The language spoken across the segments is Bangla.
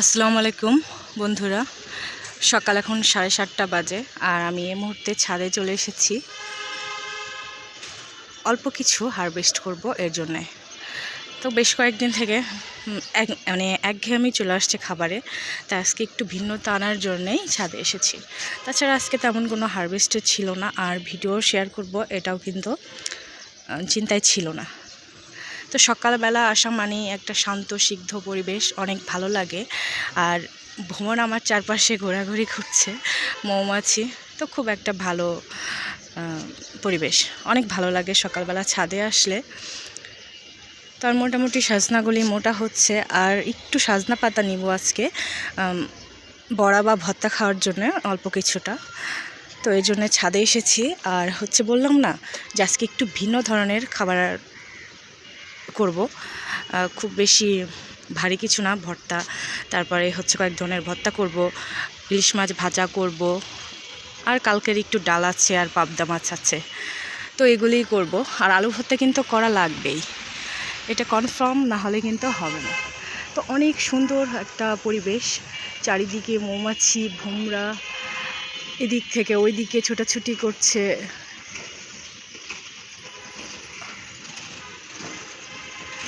আসসালামু আলাইকুম, বন্ধুরা। সকাল এখন সাড়ে সাতটা বাজে, আর আমি এই মুহূর্তে ছাদে চলে এসেছি। অল্প কিছু হারভেস্ট করব এর জন্যে। তো বেশ কয়েকদিন থেকে এক মানে একঘেয়েমি চলে আসছে খাবারে তাই আজকে একটু ভিন্নতা আনার জন্যেই ছাদে এসেছি। তাছাড়া আজকে তেমন কোনো হারভেস্টের ছিল না, আর ভিডিও শেয়ার করব এটাও কিন্তু চিন্তায় ছিল না। তো সকালবেলা আসা মানে একটা শান্ত সিগ্ধ পরিবেশ, অনেক ভালো লাগে। আর ভ্রমণ আমার চারপাশে ঘোরাঘুরি করছে, মৌমাছি, তো খুব একটা ভালো পরিবেশ। অনেক ভালো লাগে সকালবেলা ছাদে আসলে। তার মোটামুটি সাজনাগুলি মোটা হচ্ছে, আর একটু সাজনা পাতা নিব আজকে বড়া বা ভত্তা খাওয়ার জন্য অল্প কিছুটা। তো এই জন্য ছাদে এসেছি, আর হচ্ছে বললাম না যে আজকে একটু ভিন্ন ধরনের খাবার করব। খুব বেশি ভারী কিছু না, ভর্তা। তারপরে হচ্ছে কয়েক ধরনের ভর্তা করব, ইলিশ মাছ ভাজা করব, আর কালকের একটু ডাল আছে আর পাবদা মাছ আছে। তো এগুলিই করব। আর আলু ভর্তা কিন্তু করা লাগবেই। এটা কনফার্ম না হলে কিন্তু হবে না। তো অনেক সুন্দর একটা পরিবেশ। চারিদিকে মৌমাছি, ভুমরা, এদিক থেকে ওই দিকে ছোটাছুটি করছে।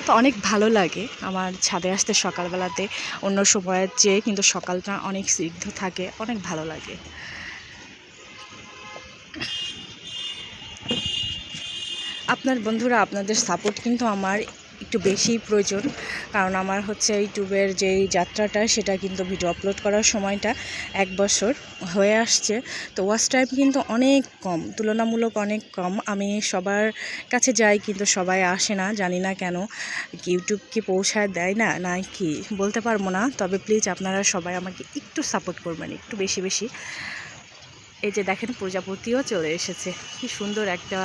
তো অনেক ভালো লাগে আমার ছাদে আসতে সকালবেলাতে, অন্য সময়ের চেয়ে কিন্তু সকালটা অনেক সিদ্ধ থাকে, অনেক ভালো লাগে। আপনার বন্ধুরা, আপনাদের সাপোর্ট কিন্তু আমার একটু বেশি প্রয়োজন। কারণ আমার হচ্ছে ইউটিউবের যেই যাত্রাটা, সেটা কিন্তু ভিডিও আপলোড করার সময়টা এক বছর হয়ে আসছে। তো ওয়াচ টাইম কিন্তু অনেক কম, তুলনামূলক অনেক কম। আমি সবার কাছে যাই কিন্তু সবাই আসে না, জানি না কেন। ইউটিউব কি পৌঁছায়, দেয় না না কি, বলতে পারব না। তবে প্লিজ আপনারা সবাই আমাকে একটু সাপোর্ট করবেন, একটু বেশি বেশি। এই যে দেখেন প্রজাপতিও চলে এসেছে। কি সুন্দর একটা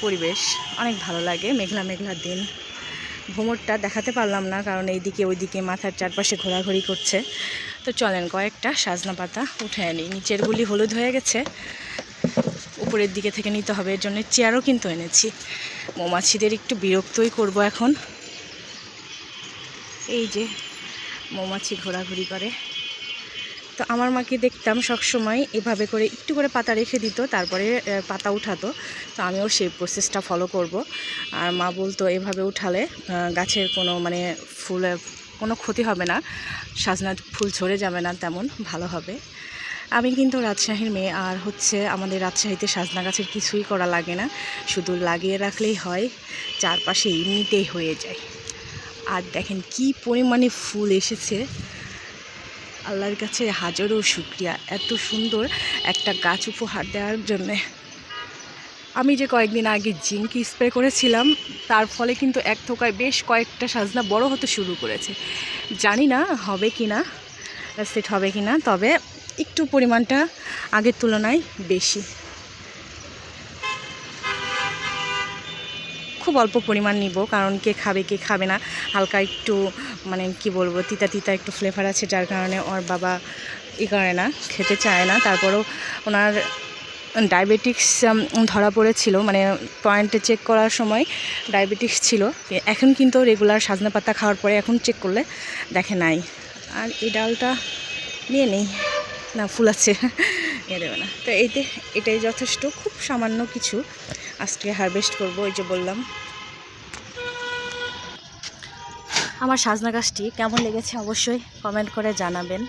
পরিবেশ। অনেক ভালো লাগে, মেঘলা মেঘলা দিন। ভ্রমরটা দেখাতে পারলাম না, কারণ এইদিকে ওইদিকে মাথার চারপাশে ঘোরাঘুরি করছে। তো চলেন কয়েকটা সাজনা পাতা উঠে আনি। নিচেরগুলি হলুদ হয়ে গেছে। উপরের দিকে থেকে নিতে হবে, এর জন্য চেয়ারও কিন্তু এনেছি। মৌমাছিদের একটু বিরক্তই করব এখন। এই যে মৌমাছি ঘোরাঘুরি করে। তো আমার মাকে দেখতাম সবসময় এভাবে করে একটু করে পাতা রেখে দিত, তারপরে পাতা উঠাতো। তো আমিও সেই প্রসেসটা ফলো করব। আর মা বলতো, এভাবে উঠালে গাছের কোনো মানে ফুলে, কোনো ক্ষতি হবে না। সাজনা ফুল ঝরে যাবে না, তেমন ভালো হবে। আমি কিন্তু রাজশাহীর মেয়ে, আর হচ্ছে আমাদের রাজশাহীতে সাজনা গাছের কিছুই করা লাগে না। শুধু লাগিয়ে রাখলেই হয়, চারপাশে এমনিতেই হয়ে যায়। আর দেখেন কি পরিমাণে ফুল এসেছে। আল্লাহর কাছে হাজারো শুক্রিয়া। এত সুন্দর একটা গাছ উপহার দেওয়ার জন্যে। আমি যে কয়েকদিন আগে জিঙ্ক স্প্রে করেছিলাম, তার ফলে কিন্তু এক থোকায় বেশ কয়েকটা সাজনা বড় হতে শুরু করেছে। জানি না হবে কি না, সেট হবে কি না, তবে একটু পরিমাণটা আগের তুলনায় বেশি। খুব অল্প পরিমাণ নিব, কারণ কে খাবে কে খাবে না। হালকা একটু মানে কি বলব, তিতা তিতা একটু ফ্লেভার আছে, যার কারণে ওর বাবা ই করে না, খেতে চায় না। তারপরেও ওনার ডায়াবেটিক্স ধরা পড়েছিল মানে পয়েন্টে চেক করার সময় ডায়াবেটিক্স ছিল। এখন কিন্তু রেগুলার সাজনা পাতা খাওয়ার পরে এখন চেক করলে দেখে নাই। আর এই ডালটা নিয়ে নেই। না, ফুল আছে। নিয়ে দেবে না। তো এইতে এটাই যথেষ্ট। খুব সামান্য কিছু আজকে হারভেস্ট করব, ওই যে বললাম। আমার সাজনা গাছটি কেমন লেগেছে অবশ্যই কমেন্ট করে জানাবেন।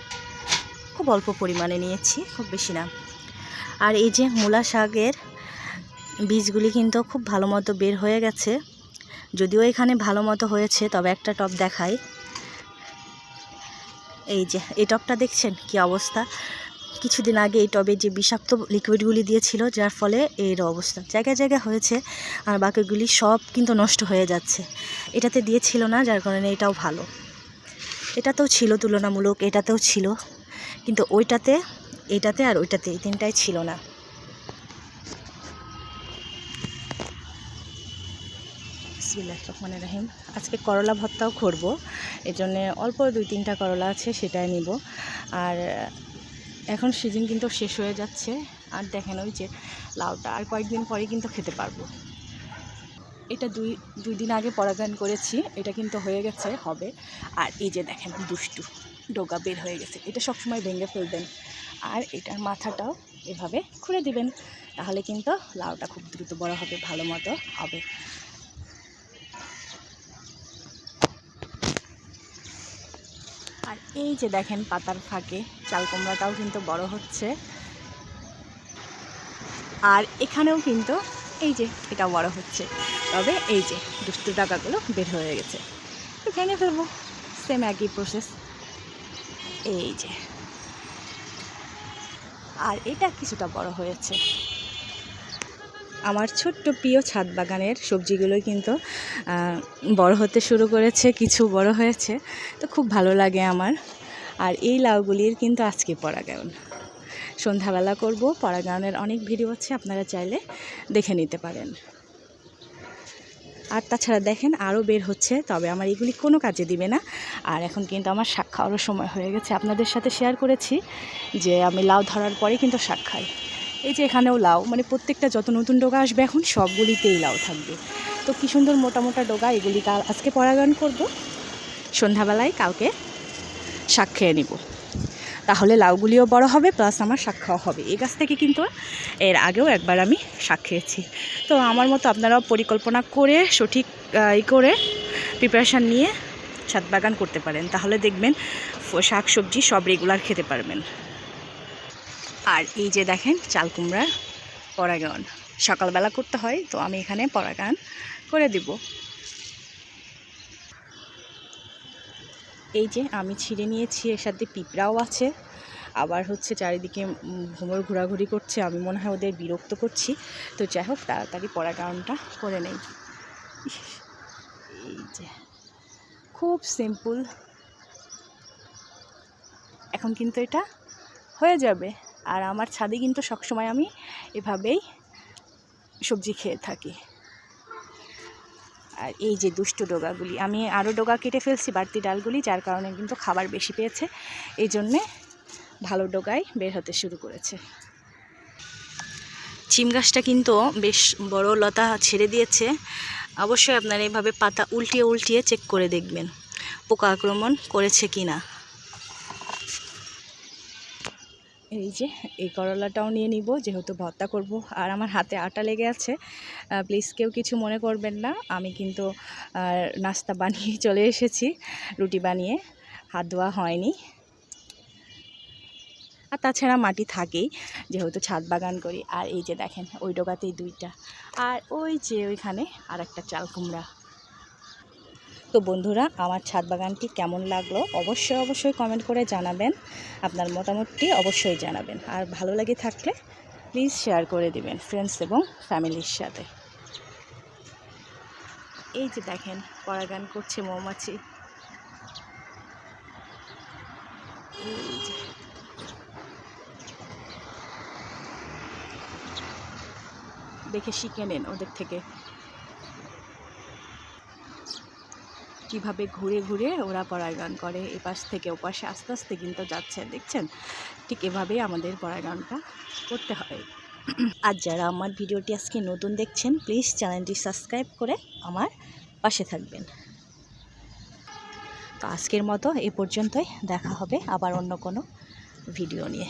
খুব অল্প পরিমাণে নিয়েছি, খুব বেশি না। আর এই যে মূলা শাকের বীজগুলি কিন্তু খুব ভালো মতো বের হয়ে গেছে। যদিও এখানে ভালো মতো হয়েছে, তবে একটা টব দেখাই। এই যে, এই টবটা দেখছেন কি অবস্থা? কিছুদিন আগে এই টবে যে বিষাক্ত লিকুইডগুলি দিয়েছিল, যার ফলে এর অবস্থা জায়গায় জায়গায় হয়েছে, আর বাকিগুলি সব কিন্তু নষ্ট হয়ে যাচ্ছে। এটাতে দিয়েছিল না, যার কারণে এটাও ভালো। এটাতেও ছিল তুলনামূলক, এটাতেও ছিল। কিন্তু ওইটাতে এটাতে আর ওইটাতে এই তিনটাই ছিল না। বিসমিল্লাহ রাহিম। আজকে করলা ভর্তাও করব। এর জন্যে অল্প দুই তিনটা করলা আছে, সেটাই নিব। আর, এখন সিজন কিন্তু শেষ হয়ে যাচ্ছে। আর দেখেন ওই যে লাউটা, আর কয়েকদিন পরে কিন্তু খেতে পারব। এটা দুই দুই দিন আগে পরাগায়ন করেছি, এটা কিন্তু হয়ে গেছে, হবে। আর এই যে দেখেন, দুষ্টু, ডোগা বের হয়ে গেছে। এটা সবসময় ভেঙে ফেলবেন। আর এটার মাথাটাও এভাবে খুলে দিবেন, তাহলে কিন্তু লাউটা খুব দ্রুত বড় হবে, ভালো মতো হবে। আর এই যে দেখেন, পাতার ফাঁকে চাল কুমড়াটাও কিন্তু বড় হচ্ছে। আর এখানেও কিন্তু এই যে, এটা বড় হচ্ছে। তবে এই যে, দুষ্টু টাকাগুলো বের হয়ে গেছে। ভেঙে ফেলব। সেম একই প্রসেস এই যে। আর এটা কিছুটা বড় হয়েছে। আমার ছোট্ট প্রিয় ছাদ বাগানের সবজিগুলোই কিন্তু বড় হতে শুরু করেছে, কিছু বড় হয়েছে। তো খুব ভালো লাগে আমার। আর এই লাউগুলির কিন্তু আজকে পরাগায়ন। সন্ধ্যাবেলা করব। পরাগায়নের অনেক ভিডিও আছে, আপনারা চাইলে দেখে নিতে পারেন। আর তাছাড়া দেখেন আরও বের হচ্ছে, তবে আমার এগুলি কোনো কাজে দিবে না। আর এখন কিন্তু আমার শাক খাওয়ারও সময় হয়ে গেছে। আপনাদের সাথে শেয়ার করেছি যে আমি লাউ ধরার পরে কিন্তু শাক খাই। এই যে এখানেও লাউ মানে প্রত্যেকটা যত নতুন ডোগা আসবে এখন, সবগুলিতেই লাউ থাকবে। তো কী সুন্দর মোটা মোটা ডোগা, এগুলি কাল আজকে পরাগায়ন করব। সন্ধ্যাবেলায় কালকে শাক খেয়ে নিব। তাহলে লাউগুলিও বড় হবে প্লাস আমার শাক খাওয়া হবে। এই গাছ থেকে কিন্তু এর আগেও একবার আমি শাক খেয়েছি। তো আমার মতো আপনারাও পরিকল্পনা করে, সঠিক ই করে প্রিপারেশান নিয়ে ছাদ বাগান করতে পারেন। তাহলে দেখবেন শাক, সবজি সব রেগুলার খেতে পারবেন। আর এই যে দেখেন চাল কুমড়ার পরাগায়ন। সকালবেলা করতে হয়, তো আমি এখানে পরাগায়ন করে দিব। এই যে আমি ছিঁড়ে নিয়েছি এর সাথে পিঁপড়াও আছে। আবার হচ্ছে চারিদিকে উম, ভ্রমর ঘোরাঘুরি করছে আমি মনে হয় ওদের বিরক্ত করছি। তো যাই হোক তাড়াতাড়ি পড়া কারণটা করে নেই। এই যে খুব সিম্পল এখন কিন্তু এটা হয়ে যাবে। আর আমার ছাদে কিন্তু সবসময় আমি এভাবেই সবজি খেয়ে থাকি। আর এই যে দুষ্ট ডোগাগুলি, আমি আরও ডোগা কেটে ফেলছি বাড়তি ডালগুলি, যার কারণে কিন্তু খাবার বেশি পেয়েছে। এই জন্যে ভালো ডোগায় বের হতে শুরু করেছে। চিম গাছটা কিন্তু বেশ বড় লতা ছেড়ে দিয়েছে। অবশ্যই আপনারা এভাবে পাতা উল্টিয়ে উল্টিয়ে চেক করে দেখবেন পোকা আক্রমণ করেছে কি না এই যে, এই করলাটাও নিয়ে নিব, যেহেতু ভর্তা করব। আর আমার হাতে আটা লেগে আছে। প্লিজ কেউ কিছু মনে করবেন না। আমি কিন্তু নাস্তা বানিয়ে চলে এসেছি, রুটি বানিয়ে। হাত ধোয়া হয়নি। আর তাছাড়া মাটি থাকেই, যেহেতু ছাদ বাগান করি। আর এই যে দেখেন, ওই ডোকাতেই দুইটা। আর ওই যে ওইখানে আর একটা চাল কুমড়া। তো বন্ধুরা, আমার ছাদ বাগানটি কেমন লাগল অবশ্যই অবশ্যই কমেন্ট করে জানাবেন। আপনার মতামতটি অবশ্যই জানাবেন। আর ভালো লাগে থাকলে প্লিজ শেয়ার করে দিবেন ফ্রেন্ডস এবং ফ্যামিলির সাথে। এই যে দেখেন পরাগান করছে মৌমাছি। দেখে শিখে নেন ওদের থেকে। কীভাবে ঘুরে ঘুরে ওরা পরাগায়ন করে, এপাশ থেকে ওপাশে আস্তে আস্তে কিন্তু যাচ্ছে, দেখছেন? ঠিক এভাবেই আমাদের পরাগায়নটা করতে হয়। আর যারা আমার ভিডিওটি আজকে নতুন দেখছেন প্লিজ চ্যানেলটি সাবস্ক্রাইব করে আমার পাশে থাকবেন। তো আজকের মতো এ পর্যন্তই, দেখা হবে আবার অন্য কোনো ভিডিও নিয়ে।